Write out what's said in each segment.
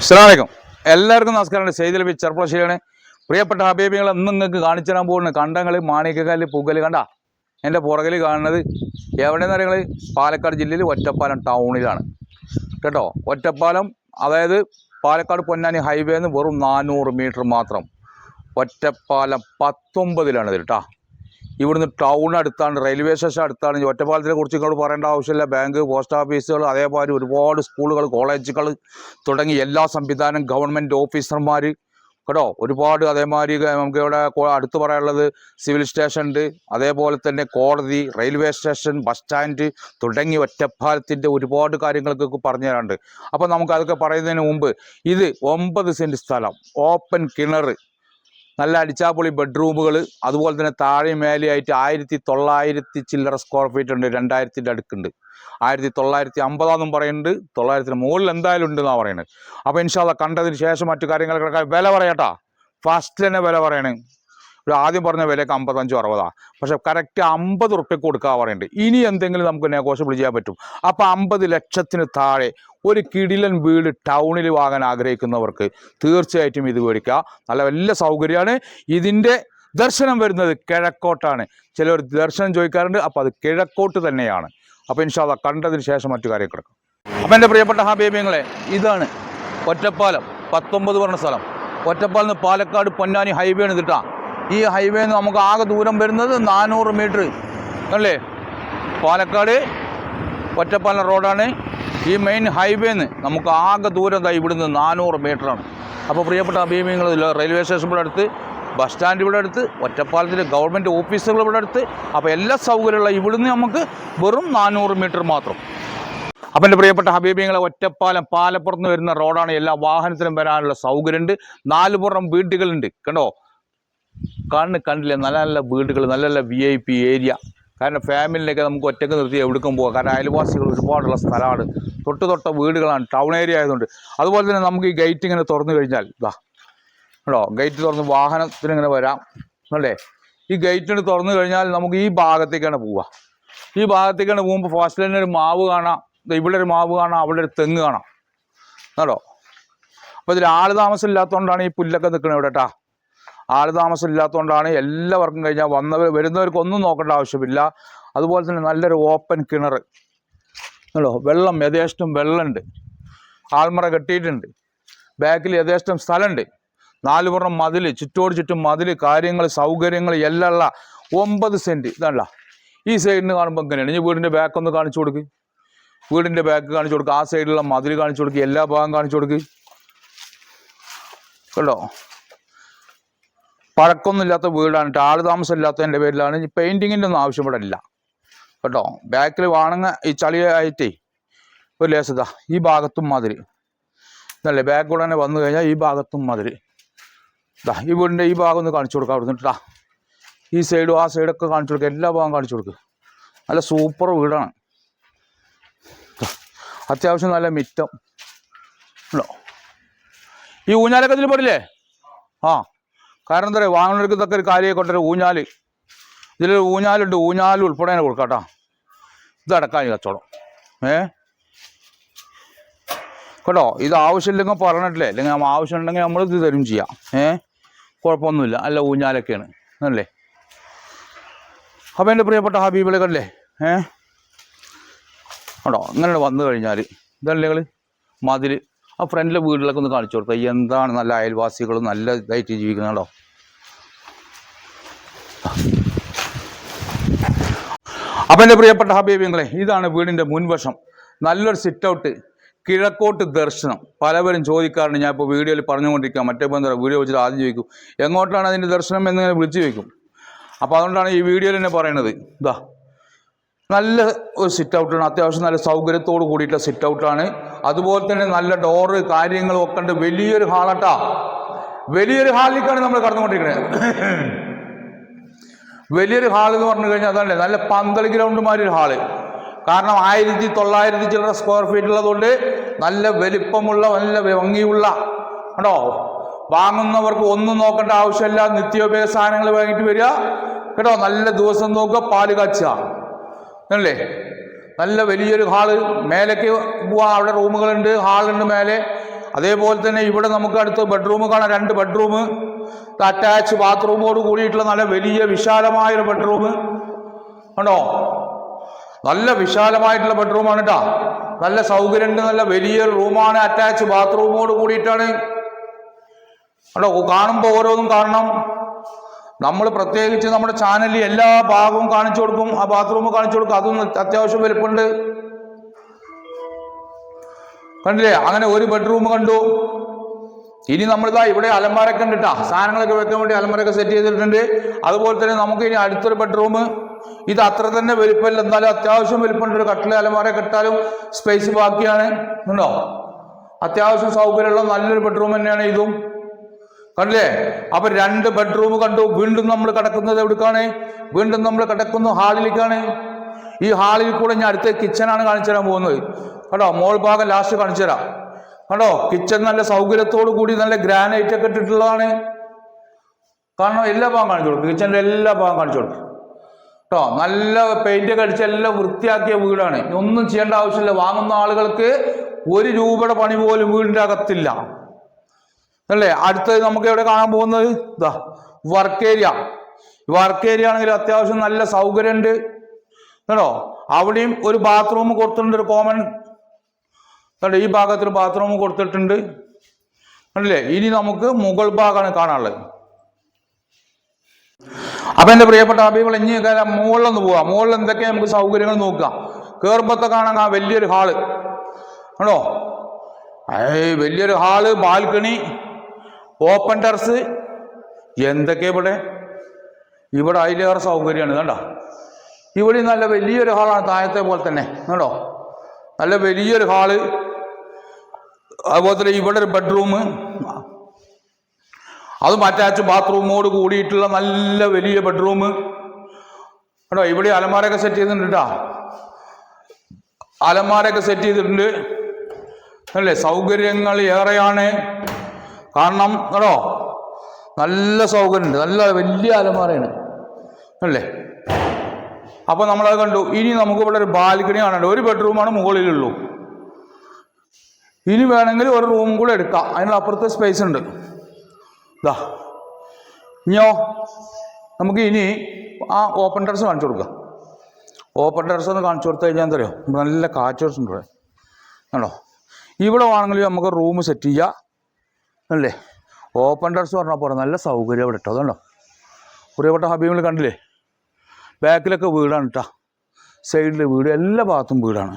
അസ്സലാമലൈക്കും. എല്ലാവർക്കും നമസ്കാരം സെയ്തിൽ ബി ചെറുപ്പശ്ശേരിയാണ് പ്രിയപ്പെട്ട ഹബീബികൾ ഇന്ന് നിങ്ങൾക്ക് കാണിച്ചു തരാൻ പോകുന്നത് കണ്ടങ്ങൾ മാണിക്കക്കല്ല് പുകൽ കണ്ട? എന്റെ പുറകിൽ കാണുന്നത് എവിടെയെന്ന് പറയുന്നത് പാലക്കാട് ജില്ലയിൽ ഒറ്റപ്പാലം ടൗണിലാണ്. കേട്ടോ? ഒറ്റപ്പാലം അതായത് പാലക്കാട് പൊന്നാനി ഹൈവേന്ന് വെറും നാനൂറ് മീറ്റർ മാത്രം. ഒറ്റപ്പാലം പത്തൊമ്പതിലാണ് ഇത് കേട്ടോ ഇവിടുന്ന് ടൗൺ അടുത്താണ് റെയിൽവേ സ്റ്റേഷൻ അടുത്താണ്. ഒറ്റപ്പാലത്തിനെ കുറിച്ച് ഇങ്ങോട്ട് പറയേണ്ട ആവശ്യമില്ല. ബാങ്ക് പോസ്റ്റ് ഓഫീസുകൾ അതേപോലെ ഒരുപാട് സ്കൂളുകൾ കോളേജുകൾ തുടങ്ങി എല്ലാ സംവിധാനം ഗവൺമെന്റ് ഓഫീസർമാർ കേട്ടോ ഒരുപാട് അതേമാതിരി നമുക്ക് ഇവിടെ അടുത്ത് പറയാനുള്ളത് സിവിൽ സ്റ്റേഷൻ ഉണ്ട്. അതേപോലെ തന്നെ കോടതി റെയിൽവേ സ്റ്റേഷൻ ബസ് സ്റ്റാൻഡ് തുടങ്ങി ഒറ്റപ്പാലത്തിന്റെ ഒരുപാട് കാര്യങ്ങൾക്കൊക്കെ പറഞ്ഞു തരാനുണ്ട്. അപ്പോൾ നമുക്ക് അതൊക്കെ പറയുന്നതിന് മുമ്പ് ഇത് ഒമ്പത് സെന്റ് സ്ഥലം ഓപ്പൺ കിണർ നല്ല അടിച്ചാപ്പൊളി ബെഡ്റൂമുകൾ അതുപോലെ തന്നെ താഴെ മേലെയായിട്ട് ആയിരത്തി തൊള്ളായിരത്തി ചില്ലറ സ്ക്വയർ ഫീറ്റ് ഉണ്ട് രണ്ടായിരത്തിന്റെ അടുക്കുണ്ട്. ആയിരത്തി തൊള്ളായിരത്തി അമ്പതാന്നും പറയുന്നുണ്ട് തൊള്ളായിരത്തിന് മുകളിൽ എന്തായാലും ഉണ്ട് എന്നാണ് പറയുന്നത് അപ്പോൾ ഇൻഷാല്ല കണ്ടതിന് ശേഷം മറ്റു കാര്യങ്ങളൊക്കെ വില പറയട്ടാ. ഫസ്റ്റ് തന്നെ വില പറയണേ. ഒരു ആദ്യം പറഞ്ഞ വിലയൊക്കെ അമ്പത്തഞ്ചോ അറുപതാ. പക്ഷെ കറക്റ്റ് അമ്പത് ഉറുപ്പ്യക്ക് കൊടുക്കാൻ പറയുന്നുണ്ട് ഇനി എന്തെങ്കിലും നമുക്ക് നെഗോഷ്യബിൾ ചെയ്യാൻ പറ്റും. അപ്പോൾ അമ്പത് ലക്ഷത്തിന് താഴെ ഒരു കിടിലൻ വീട് ടൗണിൽ വാങ്ങാൻ ആഗ്രഹിക്കുന്നവർക്ക് തീർച്ചയായിട്ടും ഇത് മേടിക്കുക നല്ല വലിയ സൗകര്യമാണ് ഇതിന്റെ ദർശനം വരുന്നത് കിഴക്കോട്ടാണ്. ചിലർ ദർശനം ചോദിക്കാറുണ്ട്. അപ്പോൾ അത് കിഴക്കോട്ട് തന്നെയാണ്. അപ്പോൾ ഇൻഷാല്ല കണ്ടതിന് ശേഷം മറ്റു കാര്യം കിടക്കും. അപ്പോൾ എന്റെ പ്രിയപ്പെട്ട ഹാബേബിയങ്ങളെ ഇതാണ് ഒറ്റപ്പാലം. പത്തൊമ്പത് പറഞ്ഞ സ്ഥലം. ഒറ്റപ്പാലം പാലക്കാട് പൊന്നാനി ഹൈവേ ആണ് ഇതിട്ടാ. ഈ ഹൈവേ നിന്ന് നമുക്ക് ആകെ ദൂരം വരുന്നത് നാനൂറ് മീറ്റർ അല്ലേ പാലക്കാട് ഒറ്റപ്പാലം റോഡാണ്. ഈ മെയിൻ ഹൈവേന്ന് നമുക്ക് ആകെ ദൂരം ഇവിടുന്ന് നാനൂറ് മീറ്ററാണ് അപ്പോൾ പ്രിയപ്പെട്ട അഭിമുഖങ്ങൾ റെയിൽവേ സ്റ്റേഷൻ ഇവിടെ അടുത്ത് ബസ് സ്റ്റാൻഡ് ഇവിടെ അടുത്ത് ഒറ്റപ്പാലത്തിലെ ഗവൺമെന്റ് ഓഫീസുകൾ ഇവിടെ അടുത്ത്. അപ്പോൾ എല്ലാ സൗകര്യമുള്ള ഇവിടുന്ന് നമുക്ക് വെറും നാനൂറ് മീറ്റർ മാത്രം. അപ്പം എന്റെ പ്രിയപ്പെട്ട ഹബീബിങ്ങളെ ഒറ്റപ്പാലം പാലപ്പുറത്ത് നിന്ന് വരുന്ന റോഡാണ് എല്ലാ വാഹനത്തിനും വരാനുള്ള സൗകര്യമുണ്ട്. നാലുപുറം വീടുകളുണ്ട്. കണ്ടോ? കണ്ണ് കണ്ടില്ലേ നല്ല നല്ല വീടുകൾ നല്ല നല്ല വി ഐ പി ഏരിയ കാരണം ഫാമിലിയിലൊക്കെ നമുക്ക് ഒറ്റയ്ക്ക് നിർത്തി എവിടേക്കും പോകാം കാരണം അയൽവാസികൾ ഒരുപാടുള്ള സ്ഥലമാണ്. തൊട്ട് തൊട്ട വീടുകളാണ് ടൗൺ ഏരിയ ആയതുകൊണ്ട്. അതുപോലെ തന്നെ നമുക്ക് ഈ ഗേറ്റ് ഇങ്ങനെ തുറന്നു കഴിഞ്ഞാൽ ഇതാ കേട്ടോ ഗേറ്റ് തുറന്ന് വാഹനത്തിന് ഇങ്ങനെ വരാം. അല്ലേ? ഈ ഗേറ്റിന് തുറന്നു കഴിഞ്ഞാൽ നമുക്ക് ഈ ഭാഗത്തേക്കാണ് പോവുക. ഈ ഭാഗത്തേക്കാണ് പോകുമ്പോൾ ഫസ്റ്റ് ലൈനിൽ ഒരു മാവ് കാണാം. ഇവിടെ ഒരു മാവ് കാണാം അവിടെ ഒരു തെങ്ങ് കാണാം. കേട്ടോ അപ്പോൾ ഇതിൽ ആൾ താമസം ഇല്ലാത്തതുകൊണ്ടാണ് ഈ പുല്ലൊക്കെ നിൽക്കുന്നത് ഇവിടെ കേട്ടാ ആൾ താമസം ഇല്ലാത്തതുകൊണ്ടാണ് എല്ലാവർക്കും കഴിഞ്ഞാൽ വന്നവർ വരുന്നവർക്കൊന്നും നോക്കേണ്ട ആവശ്യമില്ല. അതുപോലെ തന്നെ നല്ലൊരു ഓപ്പൺ കിണർ കേട്ടോ വെള്ളം യഥേഷ്ടം വെള്ളമുണ്ട് ആൾമറ കെട്ടിയിട്ടുണ്ട്. ബാക്കിൽ യഥേഷ്ടം സ്ഥലമുണ്ട് നാല് പുറം മതിൽ ചുറ്റോട് ചുറ്റും മതിൽ കാര്യങ്ങൾ സൗകര്യങ്ങൾ എല്ലാം ഉള്ള ഒമ്പത് സെന്റ് ഇതല്ല ഈ സൈഡിന് കാണുമ്പോൾ എങ്ങനെയാണ് ഇനി വീടിന്റെ ബാക്ക് ഒന്ന് കാണിച്ചു കൊടുക്ക്. വീടിന്റെ ബാക്ക് കാണിച്ചു കൊടുക്കുക ആ സൈഡിലുള്ള മതിൽ കാണിച്ചു കൊടുക്കുക എല്ലാ ഭാഗം കാണിച്ചു കൊടുക്ക്. കേട്ടോ പഴക്കമൊന്നുമില്ലാത്ത വീടാണ്. ആൾ താമസം ഇല്ലാത്തതിന്റെ പേരിലാണ് പെയിന്റിങ്ങിന്റെ ഒന്നും ആവശ്യം ഇവിടെ ഇല്ല കേട്ടോ? ബാക്കിൽ വാണങ്ങ ഈ ചളി ആയിട്ടേ ഒരു ലേസതാ ഈ ഭാഗത്തും മാതിരി. ഇതല്ലേ ബാക്ക് കൂടെ തന്നെ വന്നു കഴിഞ്ഞാൽ ഈ ഭാഗത്തും മാതിരി. ഇതാ ഈ വീടിന്റെ ഈ ഭാഗം ഒന്ന് കാണിച്ചു കൊടുക്കാം അവിടെ നിന്നിട്ടാ ഈ സൈഡും ആ സൈഡൊക്കെ കാണിച്ചു കൊടുക്കുക എല്ലാ ഭാഗം കാണിച്ചു കൊടുക്കുക നല്ല സൂപ്പർ വീടാണ്. അത്യാവശ്യം നല്ല മിറ്റം. ഉണ്ടോ? ഈ ഊഞ്ഞാലൊക്കെ ഇതിൽ പെടില്ലേ? ആ. കാരണം എന്താ പറയുക? വാങ്ങുന്നവർക്ക് ഒരു കാര്യം കൊണ്ടൊരു ഊഞ്ഞാൽ. ഇതിലൊരു ഊഞ്ഞാലുണ്ട്. ഊഞ്ഞാൽ ഉൾപ്പെടെ തന്നെ കൊടുക്കാം കേട്ടോ ഇത് അടക്കാൻ കച്ചവടം. ഏ? കേട്ടോ? ഇത് ആവശ്യമില്ലെങ്കിൽ പറഞ്ഞിട്ടില്ലേ? അല്ലെങ്കിൽ നമ്മൾ ആവശ്യമുണ്ടെങ്കിൽ നമ്മൾ ഇത് തരും ചെയ്യാം. ഏ? കുഴപ്പമൊന്നുമില്ല. അല്ല ഊഞ്ഞാലൊക്കെയാണ്. അല്ലേ? അപ്പോൾ എന്റെ പ്രിയപ്പെട്ട ഹബീബിളെ കണ്ടല്ലേ ഏ? കേട്ടോ ഇങ്ങനെ വന്നു കഴിഞ്ഞാൽ ഇതല്ലേ നിങ്ങൾ? മതിൽ. ആ ഫ്രണ്ടിലെ വീടുകളൊക്കെ ഒന്ന് കാണിച്ചു കൊടുത്താൽ എന്താണ് നല്ല അയൽവാസികളും നല്ല ഇതായിട്ട് ജീവിക്കുന്നുണ്ടോ അപ്പം എന്റെ പ്രിയപ്പെട്ട ഹബീബിങ്ങളെ ഇതാണ് വീടിന്റെ മുൻവശം. നല്ലൊരു സിറ്റ് ഔട്ട് കിഴക്കോട്ട് ദർശനം. പലവരും ചോദിക്കാറുണ്ട് ഞാൻ ഇപ്പോൾ വീഡിയോയിൽ പറഞ്ഞുകൊണ്ടിരിക്കുക മറ്റേ ബന്ധം വീഡിയോ വെച്ചിട്ട് ആദ്യം ചോദിക്കും എങ്ങോട്ടാണ് അതിന്റെ ദർശനം? എന്നിങ്ങനെ വിളിച്ചു ചോദിക്കും. അപ്പോൾ അതുകൊണ്ടാണ് ഈ വീഡിയോയിൽ തന്നെ പറയണത്. ഇതാ നല്ല ഒരു സിറ്റ് ഔട്ടാണ് അത്യാവശ്യം നല്ല സൗകര്യത്തോട് കൂടിയിട്ടുള്ള സിറ്റ് ഔട്ടാണ് അതുപോലെ തന്നെ നല്ല ഡോറ് കാര്യങ്ങളും ഒക്കെ ഉണ്ട്. വലിയൊരു ഹാളട്ടാ. വലിയൊരു ഹാളിലേക്കാണ് നമ്മൾ കടന്നുകൊണ്ടിരിക്കുന്നത് വലിയൊരു ഹാൾ എന്ന് പറഞ്ഞു കഴിഞ്ഞാൽ അതല്ലേ? നല്ല പന്തൽ മാതിരി ഒരു ഹാൾ. കാരണം ആയിരത്തി തൊള്ളായിരത്തി ചില്ലറ സ്ക്വയർ ഫീറ്റ് ഉള്ളതുകൊണ്ട് നല്ല വലിപ്പമുള്ള നല്ല ഭംഗിയുള്ള കേട്ടോ വാങ്ങുന്നവർക്ക് ഒന്നും നോക്കേണ്ട ആവശ്യമില്ല. നിത്യോപയോഗ സാധനങ്ങൾ വാങ്ങിയിട്ട് വരിക. കേട്ടോ? നല്ല ദിവസം നോക്കുക പാൽ കാച്ചുക. അല്ലേ നല്ല വലിയൊരു ഹാൾ. മേലേക്ക് പോവാ അവിടെ റൂമുകളുണ്ട് ഹാളുണ്ട് മേലെ. അതേപോലെ തന്നെ ഇവിടെ നമുക്ക് അടുത്ത് ബെഡ്റൂം കാണാം. രണ്ട് ബെഡ്റൂം അറ്റാച്ച് ബാത്റൂമോട് കൂടിയിട്ടുള്ള നല്ല വലിയ വിശാലമായൊരു ബെഡ്റൂം ഉണ്ടോ നല്ല വിശാലമായിട്ടുള്ള ബെഡ്റൂമാണ് കേട്ടോ നല്ല സൗകര്യമുണ്ട് നല്ല വലിയ റൂമാണ് അറ്റാച്ച് ബാത്റൂമോട് കൂടിയിട്ടാണ്. കണ്ടോ? കാണുമ്പോൾ ഓരോന്നും കാണണം. നമ്മൾ പ്രത്യേകിച്ച് നമ്മുടെ ചാനലിൽ എല്ലാ ഭാഗവും കാണിച്ചു കൊടുക്കും. ആ ബാത്റൂം കാണിച്ചു കൊടുക്കും. അതും അത്യാവശ്യം വലുപ്പമുണ്ട്. കണ്ടില്ലേ? അങ്ങനെ ഒരു ബെഡ്റൂം കണ്ടു. ഇനി നമ്മളിതാ ഇവിടെ അലമാരൊക്കെ ഉണ്ട് ട്ടാ. സാധനങ്ങളൊക്കെ വെക്കാൻ വേണ്ടി അലമാരൊക്കെ സെറ്റ് ചെയ്തിട്ടുണ്ട്. അതുപോലെ തന്നെ നമുക്ക് ഇനി അടുത്തൊരു ബെഡ്റൂം ഇത് അത്ര തന്നെ വലിപ്പമില്ല. എന്നാലും അത്യാവശ്യം വലിപ്പമുണ്ട്. ഒരു കട്ടിലെ അലമാര കെട്ടാലും സ്പേസ് ബാക്കിയാണ്. ഉണ്ടോ? അത്യാവശ്യം സൗകര്യമുള്ള നല്ലൊരു ബെഡ്റൂം തന്നെയാണ് ഇതും. കണ്ടില്ലേ? അപ്പൊ രണ്ട് ബെഡ്റൂം കണ്ടു. വീണ്ടും നമ്മൾ കിടക്കുന്നത് എവിടേക്കാണ്? വീണ്ടും നമ്മൾ കിടക്കുന്നു ഹാളിലേക്കാണ്. ഈ ഹാളിൽ കൂടെ ഞാൻ അടുത്ത കിച്ചണാണ് കാണിച്ചു തരാൻ പോകുന്നത്. കേട്ടോ മോൾ ഭാഗം ലാസ്റ്റ് കാണിച്ചു തരാം. കണ്ടോ? കിച്ചൺ നല്ല സൗകര്യത്തോടു കൂടി നല്ല ഗ്രാനൈറ്റ് ഒക്കെ ഇട്ടിട്ടുള്ളതാണ്. കാരണം എല്ലാ ഭാഗം കാണിച്ചു കൊടുക്കും. കിച്ചണിൽ എല്ലാ ഭാഗം കാണിച്ചു കൊടുക്കും. കേട്ടോ നല്ല പെയിന്റ് ഒക്കെ അടിച്ച് എല്ലാം വൃത്തിയാക്കിയ വീടാണ്. ഒന്നും ചെയ്യേണ്ട ആവശ്യമില്ല. വാങ്ങുന്ന ആളുകൾക്ക് ഒരു രൂപയുടെ പണി പോലും വീടിന്റെ അകത്തില്ല അല്ലേ? അടുത്തത് നമുക്ക് എവിടെ കാണാൻ പോകുന്നത്? ഇതാ വർക്ക് ഏരിയ വർക്ക് ഏരിയ ആണെങ്കിൽ അത്യാവശ്യം നല്ല സൗകര്യമുണ്ട്. കേട്ടോ അവിടെയും ഒരു ബാത്റൂം കൊടുത്തിട്ടുണ്ട് ഒരു കോമൺ കണ്ടോ ഈ ഭാഗത്തിൽ ബാത്റൂം കൊടുത്തിട്ടുണ്ട്. അല്ലേ ഇനി നമുക്ക് മുകൾ ഭാഗമാണ് കാണാനുള്ളത്. അപ്പൊ എന്റെ പ്രിയപ്പെട്ട അഭികൾ ഇനി കാലം മുകളിലൊന്ന് പോവാം. മുകളിൽ എന്തൊക്കെ നമുക്ക് സൗകര്യങ്ങൾ നോക്കാം കേറുമ്പത്തെ കാണാൻ ആ വലിയൊരു ഹാൾ ആണോ ഏയ് വലിയൊരു ഹാൾ ബാൽക്കണി ഓപ്പൺ ടെറസ് എന്തൊക്കെ ഇവിടെ? ഇവിടെ അതിലേറെ സൗകര്യമാണ്. കണ്ടോ? ഇവിടെ നല്ല വലിയൊരു ഹാളാണ് താഴത്തെ പോലെ തന്നെ. കണ്ടോ? നല്ല വലിയൊരു ഹാൾ അതുപോലെ തന്നെ ഇവിടെ ഒരു ബെഡ്റൂം അതും അറ്റാച്ച് ബാത്റൂമോട് കൂടിയിട്ടുള്ള നല്ല വലിയ ബെഡ്റൂം കേട്ടോ ഇവിടെ അലമാരൊക്കെ സെറ്റ് ചെയ്തിട്ടുണ്ട് കേട്ടോ അലമാരൊക്കെ സെറ്റ് ചെയ്തിട്ടുണ്ട്. അല്ലേ സൗകര്യങ്ങൾ ഏറെയാണ്. കാരണം കേട്ടോ നല്ല സൗകര്യമുണ്ട്. നല്ല വലിയ അലമാരയാണ്. അല്ലേ? അപ്പൊ നമ്മളത് കണ്ടു. ഇനി നമുക്ക് ഇവിടെ ഒരു ബാൽക്കണി കാണണ്ട ഒരു ബെഡ്റൂമാണ് മുകളിലുള്ളൂ. ഇനി വേണമെങ്കിൽ ഒരു റൂം കൂടെ എടുക്കാം. അതിനുള്ള അപ്പുറത്തെ സ്പേസ് ഉണ്ട്. ഇതാ ഇനിയോ നമുക്ക് ഇനി ആ ഓപ്പൺ ടെറസ് കാണിച്ചു കൊടുക്കാം. ഓപ്പൺ ടെറസ് ഒന്ന് കാണിച്ചു കൊടുത്തു കഴിഞ്ഞാൽ എന്തറിയോ നല്ല കാറ്റ് ഉണ്ട് ഇവിടെ കണ്ടോ? ഇവിടെ വേണമെങ്കിൽ നമുക്ക് റൂം സെറ്റ് ചെയ്യാം. അല്ലേ? ഓപ്പൺ ടെറസ് പറഞ്ഞാൽ പോരാ? നല്ല സൗകര്യം ഇവിടെ ഇട്ടോ അതുകൊണ്ടോ പ്രിയപ്പെട്ട ഹബീമിൽ കണ്ടില്ലേ? ബാക്കിലൊക്കെ വീടാണ് കേട്ടോ. സൈഡിൽ വീട് എല്ലാ ഭാഗത്തും വീടാണ്.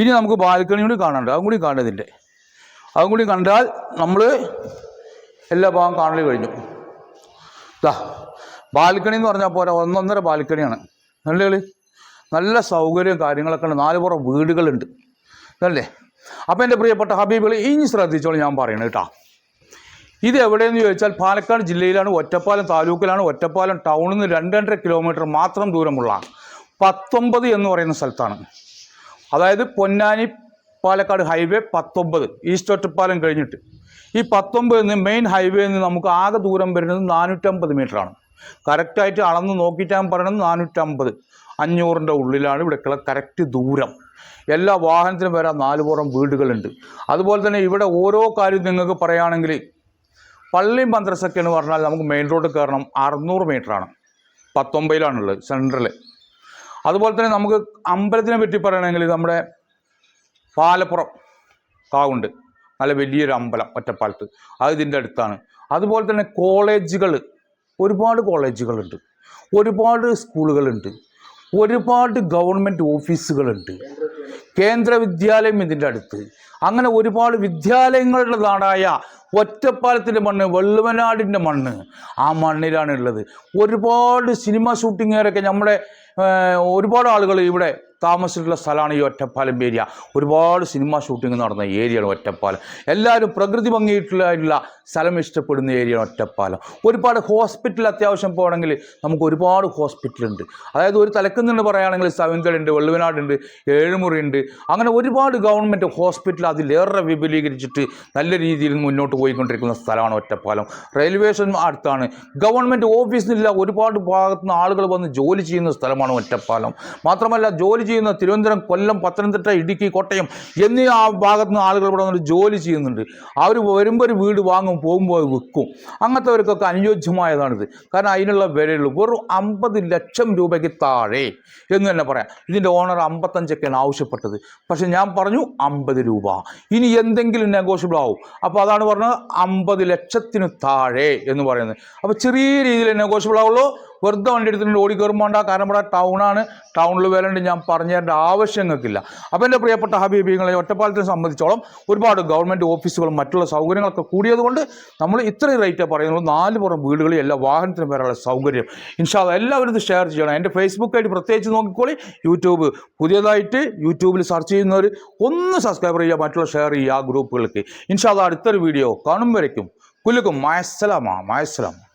ഇനി നമുക്ക് ബാൽക്കണി കൂടി കാണാനുണ്ട്. അതും കൂടി കാണുന്നതിന്റെ അതും കൂടി കണ്ടാൽ നമ്മൾ എല്ലാ ഭാഗം കാണൽ കഴിഞ്ഞു. ഇതാ ബാൽക്കണി എന്ന് പറഞ്ഞാൽ പോരാ ഒന്നൊന്നര ബാൽക്കണിയാണ്. നല്ല കളി നല്ല സൗകര്യവും കാര്യങ്ങളൊക്കെ ഉണ്ട്. നാല് പുറം വീടുകളുണ്ട്. അല്ലേ അപ്പം എന്റെ പ്രിയപ്പെട്ട ഹബീബുകൾ ഇനി ശ്രദ്ധിച്ചോളൂ ഞാൻ പറയണത് കേട്ടോ. ഇത് എവിടെയെന്ന് ചോദിച്ചാൽ പാലക്കാട് ജില്ലയിലാണ് ഒറ്റപ്പാലം താലൂക്കിലാണ് ഒറ്റപ്പാലം ടൗണിൽ നിന്ന് രണ്ട് രണ്ടര കിലോമീറ്റർ മാത്രം ദൂരമുള്ള പത്തൊമ്പത് എന്ന് പറയുന്ന സ്ഥലത്താണ്. അതായത് പൊന്നാനി പാലക്കാട് ഹൈവേ പത്തൊമ്പത് ഈസ്റ്റ് ഒറ്റപ്പാലം കഴിഞ്ഞിട്ട്. ഈ പത്തൊമ്പത് നിന്ന് മെയിൻ ഹൈവേയിൽ നിന്ന് നമുക്ക് ആകെ ദൂരം വരുന്നത് നാനൂറ്റമ്പത് മീറ്ററാണ് കറക്റ്റായിട്ട് അളന്ന് നോക്കിയിട്ട് ഞാൻ പറയണത് നാനൂറ്റമ്പത്. അഞ്ഞൂറിന്റെ ഉള്ളിലാണ് ഇവിടേക്കുള്ള കറക്റ്റ് ദൂരം. എല്ലാ വാഹനത്തിനും വരാൻ നാല് പുറം വീടുകളുണ്ട്. അതുപോലെ തന്നെ ഇവിടെ ഓരോ കാര്യം നിങ്ങൾക്ക് പറയുകയാണെങ്കിൽ പള്ളിയും മദ്രസൊക്കെ എന്ന് പറഞ്ഞാൽ നമുക്ക് മെയിൻ റോഡ് കയറണം അറുന്നൂറ് മീറ്ററാണ് പത്തൊമ്പതിലാണുള്ളത് സെൻട്രൽ അതുപോലെ തന്നെ നമുക്ക് അമ്പലത്തിനെ പറ്റി പറയണമെങ്കിൽ നമ്മുടെ പാലപ്പുറം കാവുണ്ട് നല്ല വലിയൊരു അമ്പലം ഒറ്റപ്പാലത്ത്. അത് ഇതിന്റെ അടുത്താണ്. അതുപോലെ തന്നെ കോളേജുകൾ. ഒരുപാട് കോളേജുകളുണ്ട്. ഒരുപാട് സ്കൂളുകളുണ്ട്. ഒരുപാട് ഗവൺമെന്റ് ഓഫീസുകളുണ്ട്. കേന്ദ്ര വിദ്യാലയം ഇതിന്റെ അടുത്ത്. അങ്ങനെ ഒരുപാട് വിദ്യാലയങ്ങളുടെ നാടായ ഒറ്റപ്പാലത്തിന്റെ മണ്ണ് വെള്ളുവനാടിന്റെ മണ്ണ് ആ മണ്ണിലാണ് ഉള്ളത്. ഒരുപാട് സിനിമ ഷൂട്ടിങ്ങുകാരൊക്കെ നമ്മുടെ ഒരുപാട് ആളുകൾ ഇവിടെ താമസിച്ചിട്ടുള്ള സ്ഥലമാണ് ഈ ഒറ്റപ്പാലം ഏരിയ. ഒരുപാട് സിനിമ ഷൂട്ടിംഗ് നടന്ന ഏരിയയാണ് ഒറ്റപ്പാലം. എല്ലാവരും പ്രകൃതി ഭംഗിയിട്ടുള്ള സ്ഥലം ഇഷ്ടപ്പെടുന്ന ഏരിയയാണ് ഒറ്റപ്പാലം. ഒരുപാട് ഹോസ്പിറ്റൽ അത്യാവശ്യം പോകണമെങ്കിൽ നമുക്ക് ഒരുപാട് ഹോസ്പിറ്റലുണ്ട്. അതായത് ഒരു തലക്കുന്നുണ്ട് പറയുകയാണെങ്കിൽ സവിന്തലുണ്ട് വെള്ളുവനാടുണ്ട് ഏഴുമുറിയുണ്ട് അങ്ങനെ ഒരുപാട് ഗവൺമെന്റ് ഹോസ്പിറ്റൽ അതിലേറെ വിപുലീകരിച്ചിട്ട് നല്ല രീതിയിൽ മുന്നോട്ട് പോയിക്കൊണ്ടിരിക്കുന്ന സ്ഥലമാണ് ഒറ്റപ്പാലം. റെയിൽവേ സ്റ്റേഷൻ അടുത്താണ്. ഗവൺമെന്റ് ഓഫീസിനില്ല ഒരുപാട് ഭാഗത്തു നിന്ന് ആളുകൾ വന്ന് ജോലി ചെയ്യുന്ന സ്ഥലമാണ് ഒറ്റപ്പാലം. മാത്രമല്ല ജോലി ചെയ്യുന്ന തിരുവനന്തപുരം കൊല്ലം പത്തനംതിട്ട ഇടുക്കി കോട്ടയം എന്നീ ആ ഭാഗത്തു നിന്ന് ആളുകൾ ഇവിടെ വന്നിട്ട് ജോലി ചെയ്യുന്നുണ്ട്. അവർ വരുമ്പോൾ ഒരു വീട് വാങ്ങും പോകുമ്പോൾ വിൽക്കും. അങ്ങനത്തെവർക്കൊക്കെ അനുയോജ്യമായതാണിത്. കാരണം അതിനുള്ള വിലയുള്ളൂ. വെറും അമ്പത് ലക്ഷം രൂപയ്ക്ക് താഴെ എന്ന് തന്നെ പറയാം. ഇതിന്റെ ഓണർ അമ്പത്തഞ്ചൊക്കെയാണ് ആവശ്യപ്പെട്ടത്. പക്ഷെ ഞാൻ പറഞ്ഞു അമ്പത് രൂപ. ഇനി എന്തെങ്കിലും നെഗോഷ്യബിൾ ആവും. അപ്പോൾ അതാണ് പറഞ്ഞത് അമ്പത് ലക്ഷത്തിന് താഴെ എന്ന് പറയുന്നത്. അപ്പോൾ ചെറിയ രീതിയിൽ നെഗോഷ്യബിൾ ആവുള്ളൂ. വെറുതെ വണ്ടി എടുത്തിട്ട് ഓടി കയറുമ്പോണ്ട കാരണം ഇവിടെ ടൗണാണ്. ടൗണിൽ വരേണ്ട ഞാൻ പറഞ്ഞു തരേണ്ട ആവശ്യം നിങ്ങൾക്കില്ല അപ്പോൾ എന്റെ പ്രിയപ്പെട്ട ഹബീബിങ്ങളെ ഒറ്റപ്പാലത്തിനെ സംബന്ധിച്ചോളം ഒരുപാട് ഗവൺമെന്റ് ഓഫീസുകളും മറ്റുള്ള സൗകര്യങ്ങളൊക്കെ കൂടിയതുകൊണ്ട് നമ്മൾ ഇത്രയും റേറ്റ് പറയുന്നത്. നാല് പുറം വീടുകളിൽ എല്ലാ വാഹനത്തിനും വരാനുള്ള സൗകര്യം. ഇൻഷാല്ല എല്ലാവരും ഇത് ഷെയർ ചെയ്യണം. എന്റെ ഫേസ്ബുക്ക് ആയിട്ട് പ്രത്യേകിച്ച് നോക്കിക്കോളി. യൂട്യൂബ് പുതിയതായിട്ട് യൂട്യൂബിൽ സെർച്ച് ചെയ്യുന്നവർ ഒന്ന് സബ്സ്ക്രൈബ് ചെയ്യുക മറ്റുള്ള ഷെയർ ചെയ്യുക ആ ഗ്രൂപ്പുകൾക്ക്. ഇൻഷാല്ല അടുത്തൊരു വീഡിയോ കാണും വരയ്ക്കും. കുലുക്കും. മായസ്സലാമ. മായസ്സലാമ